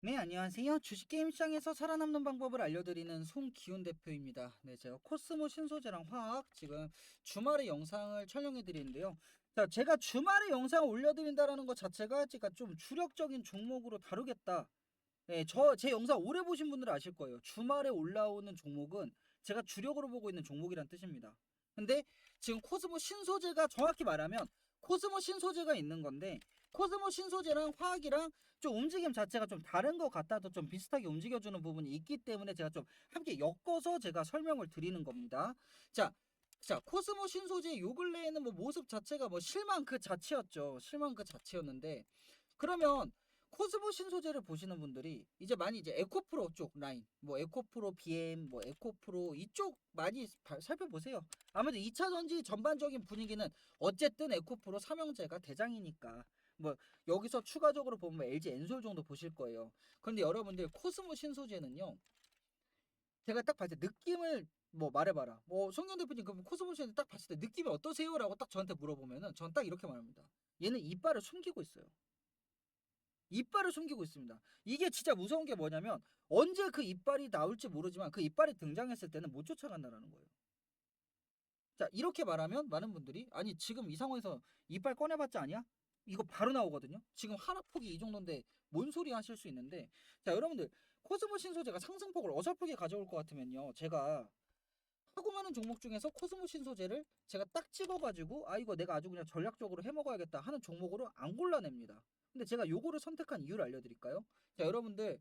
네, 안녕하세요. 주식게임 시장에서 살아남는 방법을 알려드리는 송기훈 대표입니다. 네, 제가 코스모 신소재랑 화학 지금 주말에 영상을 촬영해 드리는데요. 자, 제가 주말에 영상을 올려드린다라는 것 자체가 제가 좀 주력적인 종목으로 다루겠다. 네, 저, 제 영상 오래 보신 분들은 아실 거예요. 주말에 올라오는 종목은 제가 주력으로 보고 있는 종목이란 뜻입니다. 근데 지금 코스모 신소재가 정확히 말하면 코스모 신소재가 있는 건데 코스모 신소재랑 화학이랑 좀 움직임 자체가 좀 다른 것 같아도 좀 비슷하게 움직여주는 부분이 있기 때문에 제가 좀 함께 엮어서 제가 설명을 드리는 겁니다. 자, 자 코스모 신소재 요 근래에는 뭐 모습 자체가 뭐 실망 그 자체였죠. 실망 그 자체였는데 그러면 코스모 신소재를 보시는 분들이 이제 많이 이제 에코프로 쪽 라인, 뭐 에코프로 BM, 뭐 에코프로 이쪽 많이 바- 살펴보세요. 아무래도 2차 전지 전반적인 분위기는 어쨌든 에코프로 삼형제가 대장이니까 뭐 여기서 추가적으로 보면 LG 엔솔 정도 보실 거예요. 그런데 여러분들 코스모 신소재는요. 제가 딱 봤을 때 느낌을 뭐 말해봐라. 뭐 송영 대표님 그럼 코스모 신소재 딱 봤을 때 느낌이 어떠세요라고 딱 저한테 물어보면은 전 딱 이렇게 말합니다. 얘는 이빨을 숨기고 있어요. 이빨을 숨기고 있습니다. 이게 진짜 무서운 게 뭐냐면 언제 그 이빨이 나올지 모르지만 그 이빨이 등장했을 때는 못 쫓아간다라는 거예요. 자 이렇게 말하면 많은 분들이 아니 지금 이 상황에서 이빨 꺼내봤자 아니야? 이거 바로 나오거든요. 지금 하락폭이 이 정도인데 뭔 소리 하실 수 있는데 자 여러분들 코스모 신소재가 상승폭을 어설프게 가져올 것 같으면요 제가 하고 많은 종목 중에서 코스모 신소재를 제가 딱 찍어가지고 아 이거 내가 아주 그냥 전략적으로 해먹어야겠다 하는 종목으로 안 골라냅니다. 근데 제가 요거를 선택한 이유를 알려드릴까요? 자 여러분들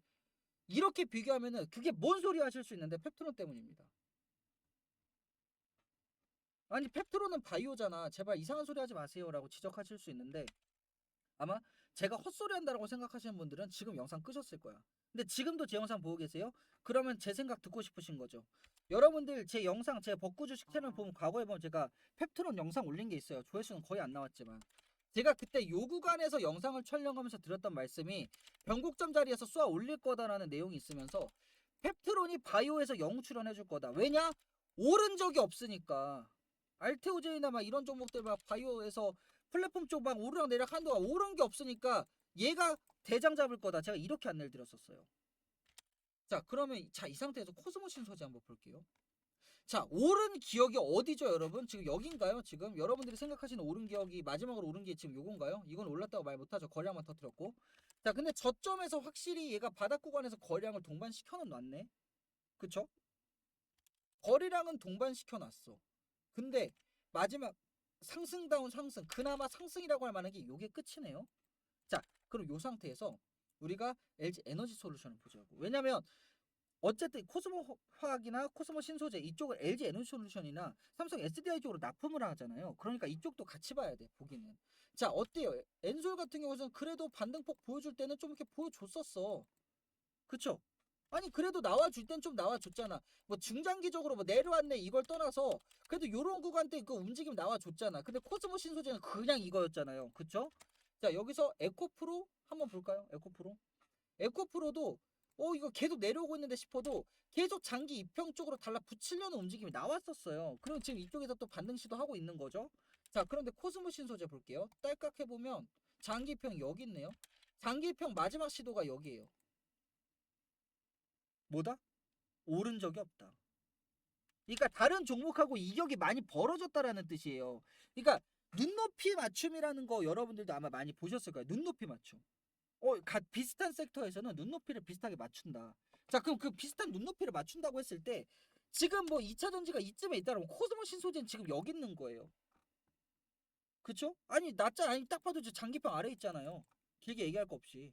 이렇게 비교하면은 그게 뭔 소리 하실 수 있는데 펩트론 때문입니다. 아니 펩트론은 바이오잖아. 제발 이상한 소리 하지 마세요라고 지적하실 수 있는데 아마 제가 헛소리 한다라고 생각하시는 분들은 지금 영상 끄셨을 거야. 근데 지금도 제 영상 보고 계세요? 그러면 제 생각 듣고 싶으신 거죠. 여러분들 제 영상 제 벚구 주식 채널 보면 과거에 보면 제가 펩트론 영상 올린 게 있어요. 조회수는 거의 안 나왔지만 제가 그때 요 구간에서 영상을 촬영하면서 드렸던 말씀이 변곡점 자리에서 쏘아 올릴 거다라는 내용이 있으면서 펩트론이 바이오에서 영웅 출연해 줄 거다. 왜냐? 오른 적이 없으니까. 알테오제이나 막 이런 종목들 막 바이오에서 플랫폼 쪽 막 오르락 내리락 하는 동안 오른 게 없으니까 얘가 대장 잡을 거다. 제가 이렇게 안내를 드렸었어요. 자, 그러면 자, 이 상태에서 코스모 신소재 한번 볼게요. 자, 오른 기억이 어디죠, 여러분? 지금 여긴가요? 지금 여러분들이 생각하시는 오른 기억이 마지막으로 오른 게 지금 요건가요? 이건 올랐다고 말 못하죠. 거량만 터뜨렸고. 자, 근데 저점에서 확실히 얘가 바닥 구간에서 거량을 동반시켜는 놨네. 그쵸? 거리랑은 동반시켜 놨어. 근데 마지막 상승다운 상승, 그나마 상승이라고 할 만한 게 요게 끝이네요. 자, 그럼 요 상태에서 우리가 LG 에너지 솔루션을 보자고. 왜냐면 어쨌든 코스모 화학이나 코스모 신소재 이쪽을 LG 에너지 솔루션이나 삼성 SDI 쪽으로 납품을 하잖아요. 그러니까 이쪽도 같이 봐야 돼 보기는. 자 어때요? 엔솔 같은 경우는 그래도 반등폭 보여줄 때는 좀 이렇게 보여줬었어. 그쵸? 아니 그래도 나와줄 땐 좀 나와줬잖아. 뭐 중장기적으로 뭐 내려왔네 이걸 떠나서 그래도 요런 구간 때 그 움직임 나와줬잖아. 근데 코스모 신소재는 그냥 이거였잖아요. 그쵸? 자 여기서 에코프로 한번 볼까요? 에코프로. 에코프로도 어 이거 계속 내려오고 있는데 싶어도 계속 장기 입평 쪽으로 달라붙이려는 움직임이 나왔었어요. 그럼 지금 이쪽에서 또 반등 시도하고 있는 거죠. 자 그런데 코스모 신소재 볼게요. 딸깍 해보면 장기 입평 여기 있네요. 장기 입평 마지막 시도가 여기에요. 뭐다? 오른 적이 없다. 그러니까 다른 종목하고 이격이 많이 벌어졌다라는 뜻이에요. 그러니까 눈높이 맞춤이라는 거 여러분들도 아마 많이 보셨을 거예요. 눈높이 맞춤. 어, 가, 비슷한 섹터에서는 눈높이를 비슷하게 맞춘다. 자, 그럼 그 비슷한 눈높이를 맞춘다고 했을 때 지금 뭐 2차 전지가 이쯤에 있다면 코스모 신소재는 지금 여기 있는 거예요. 그쵸? 아니, 낮자 아니 딱 봐도 저 장기평 아래 있잖아요. 길게 얘기할 거 없이.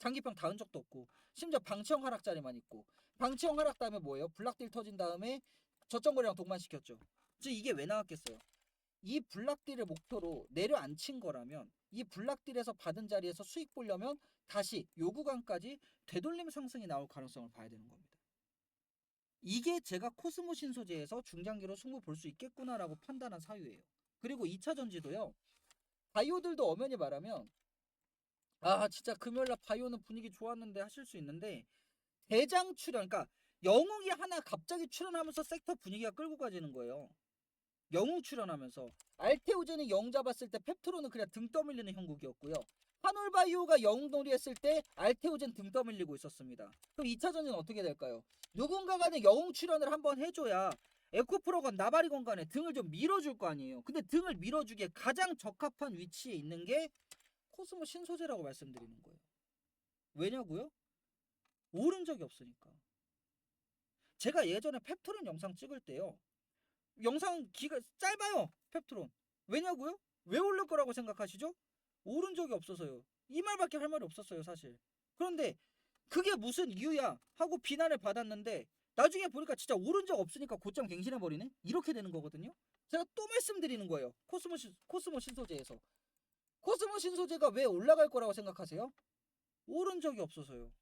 장기평 닿은 적도 없고 심지어 방치형 하락 자리만 있고 방치형 하락 다음에 뭐예요? 블락딜 터진 다음에 저점거리랑 동반시켰죠. 즉 이게 왜 나왔겠어요? 이 블락딜을 목표로 내려앉힌 거라면 이 블락딜에서 받은 자리에서 수익 보려면 다시 요 구간까지 되돌림 상승이 나올 가능성을 봐야 되는 겁니다. 이게 제가 코스모 신소재에서 중장기로 승부 볼 수 있겠구나라고 판단한 사유예요. 그리고 2차 전지도요. 바이오들도 엄연히 말하면 아 진짜 금요일날 바이오는 분위기 좋았는데 하실 수 있는데 대장 출연 그러니까 영웅이 하나 갑자기 출연하면서 섹터 분위기가 끌고 가지는 거예요. 영웅 출연하면서 알테오젠이 영 잡았을 때 펩트로는 그냥 등 떠밀리는 형국이었고요. 한올바이오가 영웅놀이 했을 때 알테오젠 등 떠밀리고 있었습니다. 그럼 2차 전지는 어떻게 될까요? 누군가가 영웅 출연을 한번 해줘야 에코프로건 나바리건 간에 등을 좀 밀어줄 거 아니에요. 근데 등을 밀어주기에 가장 적합한 위치에 있는 게 코스모 신소재라고 말씀드리는 거예요. 왜냐고요? 오른 적이 없으니까. 제가 예전에 펩트론 영상 찍을 때요. 영상 기가 짧아요. 펩트론. 왜냐고요? 왜 오를 거라고 생각하시죠? 오른 적이 없어서요. 이 말밖에 할 말이 없었어요, 사실. 그런데 그게 무슨 이유야 하고 비난을 받았는데 나중에 보니까 진짜 오른 적 없으니까 고점 갱신해 버리네. 이렇게 되는 거거든요. 제가 또 말씀드리는 거예요. 코스모 신, 코스모 신소재에서 코스모 신소재가 왜 올라갈 거라고 생각하세요? 오른 적이 없어서요.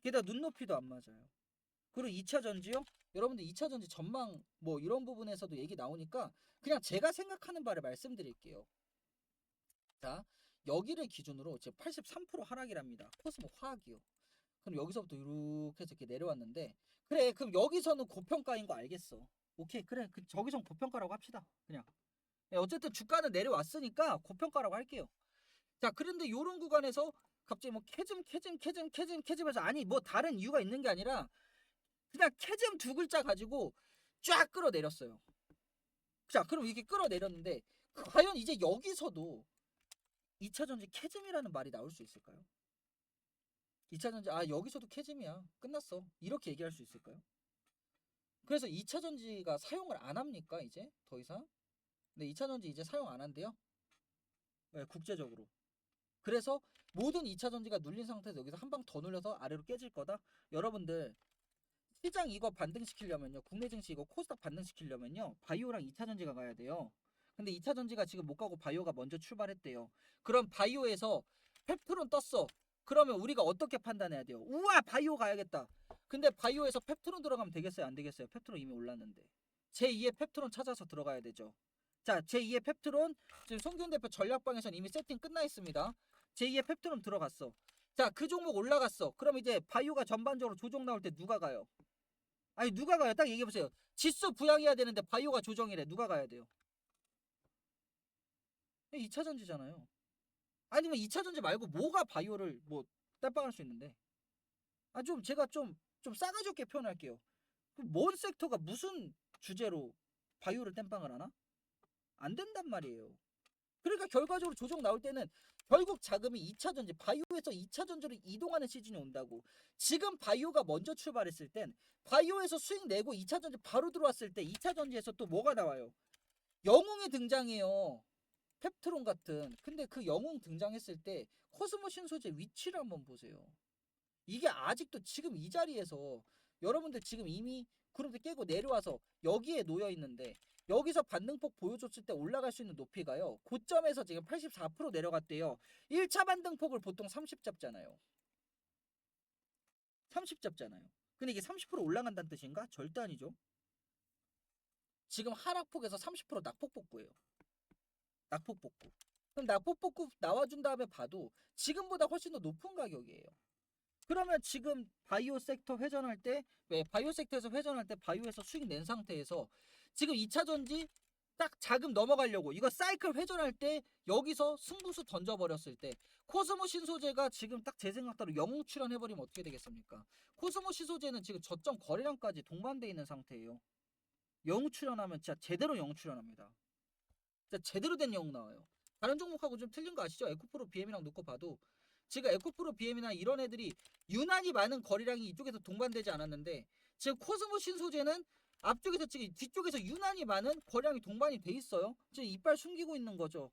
게다가 눈높이도 안 맞아요. 그리고 2차 전지요? 여러분들 2차 전지 전망 뭐 이런 부분에서도 얘기 나오니까 그냥 제가 생각하는 바를 말씀드릴게요. 자, 여기를 기준으로 지금 83% 하락이랍니다. 코스모 화학이요. 그럼 여기서부터 이렇게 해서 이렇게 내려왔는데 그래 그럼 여기서는 고평가인 거 알겠어. 오케이 그래 그 저기선 고평가라고 합시다. 그냥 네, 어쨌든 주가는 내려왔으니까 고평가라고 할게요. 자 그런데 요런 구간에서 갑자기 뭐 캐즘 캐즘 캐즘 캐즘 캐즘해서 아니 뭐 다른 이유가 있는 게 아니라 그냥 캐즘 두 글자 가지고 쫙 끌어내렸어요. 자 그럼 이렇게 끌어내렸는데 과연 이제 여기서도 2차 전지 캐즘이라는 말이 나올 수 있을까요? 2차 전지 아 여기서도 캐즘이야 끝났어 이렇게 얘기할 수 있을까요? 그래서 2차 전지가 사용을 안 합니까 이제 더 이상? 네 2차 전지 이제 사용 안 한대요. 네, 국제적으로. 그래서 모든 2차 전지가 눌린 상태에서 여기서 한 방 더 눌려서 아래로 깨질 거다. 여러분들 시장 이거 반등시키려면요. 국내 증시 이거 코스닥 반등시키려면요. 바이오랑 2차 전지가 가야 돼요. 근데 2차 전지가 지금 못 가고 바이오가 먼저 출발했대요. 그럼 바이오에서 펩트론 떴어. 그러면 우리가 어떻게 판단해야 돼요? 우와 바이오 가야겠다. 근데 바이오에서 펩트론 들어가면 되겠어요? 안 되겠어요? 펩트론 이미 올랐는데. 제2의 펩트론 찾아서 들어가야 되죠. 자, 제2의 펩트론 지금 송기훈 대표 전략방에서는 이미 세팅 끝나 있습니다. 제2의 펩트론 들어갔어. 자, 그 종목 올라갔어. 그럼 이제 바이오가 전반적으로 조정 나올 때 누가 가요? 아니 누가 가요? 딱 얘기해 보세요. 지수 부양해야 되는데 바이오가 조정이래. 누가 가야 돼요? 2차 전지잖아요. 아니면 2차 전지 말고 뭐가 바이오를 뭐 땜빵할 수 있는데? 아 좀 제가 좀 좀 싸가지 없게 표현할게요. 그뭔 섹터가 무슨 주제로 바이오를 땜빵을 하나? 안 된단 말이에요. 그러니까 결과적으로 조정 나올 때는 결국 자금이 2차 전지 바이오에서 2차 전지로 이동하는 시즌이 온다고. 지금 바이오가 먼저 출발했을 땐 바이오에서 수익 내고 2차 전지 바로 들어왔을 때 2차 전지에서 또 뭐가 나와요? 영웅이 등장해요. 펩트론 같은. 근데 그 영웅 등장했을 때 코스모 신소재 위치를 한번 보세요. 이게 아직도 지금 이 자리에서 여러분들 지금 이미 그룹들 깨고 내려와서 여기에 놓여 있는데 여기서 반등폭 보여줬을 때 올라갈 수 있는 높이가요. 고점에서 지금 84% 내려갔대요. 1차 반등폭을 보통 30 잡잖아요. 30 잡잖아요. 근데 이게 30% 올라간다는 뜻인가? 절대 아니죠. 지금 하락폭에서 30% 낙폭 복구예요. 낙폭 복구. 그럼 낙폭 복구 나와준 다음에 봐도 지금보다 훨씬 더 높은 가격이에요. 그러면 지금 바이오 섹터 회전할 때, 왜 바이오 섹터에서 회전할 때 바이오에서 수익 낸 상태에서 지금 2차 전지 딱 자금 넘어가려고 이거 사이클 회전할 때 여기서 승부수 던져버렸을 때 코스모 신소재가 지금 딱 제 생각대로 영웅 출연해버리면 어떻게 되겠습니까? 코스모 신소재는 지금 저점 거래량까지 동반돼 있는 상태예요. 영웅 출연하면 진짜 제대로 영웅 출연합니다. 진짜 제대로 된 영웅 나와요. 다른 종목하고 좀 틀린 거 아시죠? 에코프로 BM이랑 놓고 봐도 지금 에코프로 BM이나 이런 애들이 유난히 많은 거래량이 이쪽에서 동반되지 않았는데 지금 코스모 신소재는 앞쪽에서 지금 뒤쪽에서 유난히 많은 거량이 동반이 돼 있어요. 지금 이빨 숨기고 있는 거죠.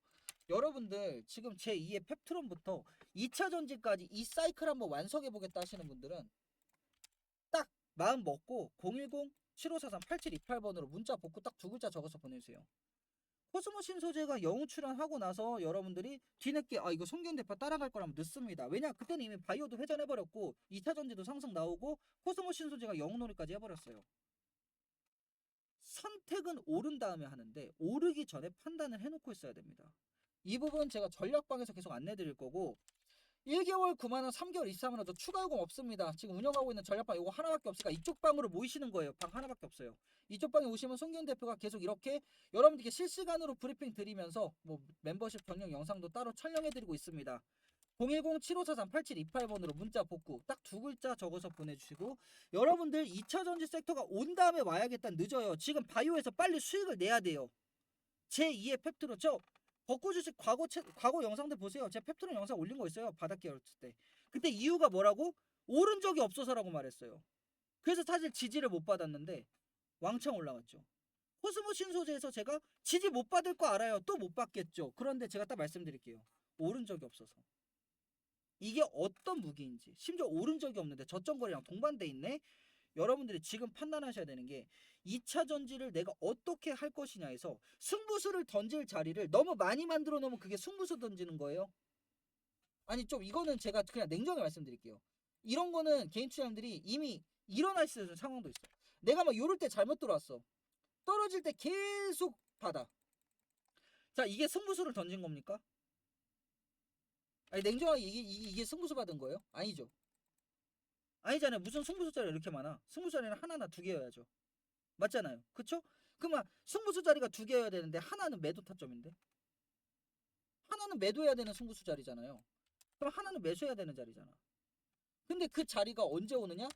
여러분들 지금 제 2의 펩트론부터 2차 전지까지 이 사이클 한번 완성해 보겠다 하시는 분들은 딱 마음 먹고 010-7543-8728번으로 문자 복구 딱 두 글자 적어서 보내주세요. 코스모 신소재가 영웅 출연하고 나서 여러분들이 뒤늦게 아 이거 송기훈 대표 따라갈 거라면 늦습니다. 왜냐 그때는 이미 바이오도 회전해버렸고 2차 전지도 상승 나오고 코스모 신소재가 영웅 놀이까지 해버렸어요. 선택은 오른 다음에 하는데 오르기 전에 판단을 해놓고 있어야 됩니다. 이 부분 제가 전략방에서 계속 안내 드릴 거고 1개월 9만원, 3개월 23만원 저 추가 요금 없습니다. 지금 운영하고 있는 전략방 이거 하나밖에 없으니까 이쪽 방으로 모이시는 거예요. 방 하나밖에 없어요. 이쪽 방에 오시면 송기훈 대표가 계속 이렇게 여러분들께 실시간으로 브리핑 드리면서 뭐 멤버십 전용 영상도 따로 촬영해 드리고 있습니다. 010-7543-8728번으로 문자 복구 딱 두 글자 적어서 보내주시고 여러분들 2차 전지 섹터가 온 다음에 와야겠다 늦어요. 지금 바이오에서 빨리 수익을 내야 돼요. 제2의 펩트론 저 벚꽃 주식 과거 채, 과거 영상들 보세요. 제가 펩트론 영상 올린 거 있어요. 바닥 계열칠 때. 그때 이유가 뭐라고? 오른 적이 없어서라고 말했어요. 그래서 사실 지지를 못 받았는데 왕창 올라갔죠. 코스모 신소재에서 제가 지지 못 받을 거 알아요. 또 못 받겠죠. 그런데 제가 딱 말씀드릴게요. 오른 적이 없어서. 이게 어떤 무기인지 심지어 오른 적이 없는데 저점거리랑 동반돼 있네. 여러분들이 지금 판단하셔야 되는 게 2차 전지를 내가 어떻게 할 것이냐에서 승부수를 던질 자리를 너무 많이 만들어 놓으면 그게 승부수 던지는 거예요. 아니 좀 이거는 제가 그냥 냉정히 말씀드릴게요. 이런 거는 개인 투자자들이 이미 일어날 수 있는 상황도 있어. 내가 막 요럴 때 잘못 들어왔어. 떨어질 때 계속 받아. 자 이게 승부수를 던진 겁니까? 아니 냉정하게 이게, 이게, 승부수 받은 거예요? 아니죠. 아니잖아요. 무슨 승부수 자리 이렇게 많아? 승부수 자리는 하나나 두 개여야죠. 맞잖아요. 그쵸? 그러면 승부수 자리가 두 개여야 되는데 하나는 매도 타점인데 하나는 매도해야 되는 승부수 자리잖아요. 그럼 하나는 매수해야 되는 자리잖아. 근데 그 자리가 언제 오느냐?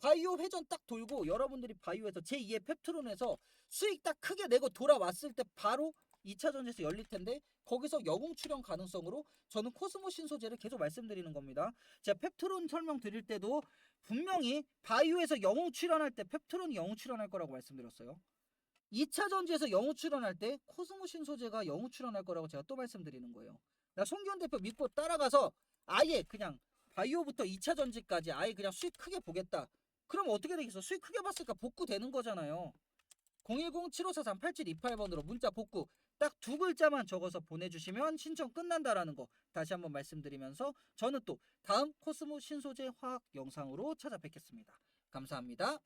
바이오 회전 딱 돌고 여러분들이 바이오에서 제2의 펩트론에서 수익 딱 크게 내고 돌아왔을 때 바로 2차 전지에서 열릴 텐데 거기서 영웅 출현 가능성으로 저는 코스모 신소재를 계속 말씀드리는 겁니다. 제가 펩트론 설명 드릴 때도 분명히 바이오에서 영웅 출현할 때 펩트론이 영웅 출현할 거라고 말씀드렸어요. 2차 전지에서 영웅 출현할 때 코스모 신소재가 영웅 출현할 거라고 제가 또 말씀드리는 거예요. 나 송기현 대표 믿고 따라가서 아예 그냥 바이오부터 2차 전지까지 아예 그냥 수익 크게 보겠다. 그럼 어떻게 되겠어? 수익 크게 봤으니까 복구 되는 거잖아요. 010-7543-8728번으로 문자 복구 딱 두 글자만 적어서 보내주시면 신청 끝난다라는 거 다시 한번 말씀드리면서 저는 또 다음 코스모 신소재 화학 영상으로 찾아뵙겠습니다. 감사합니다.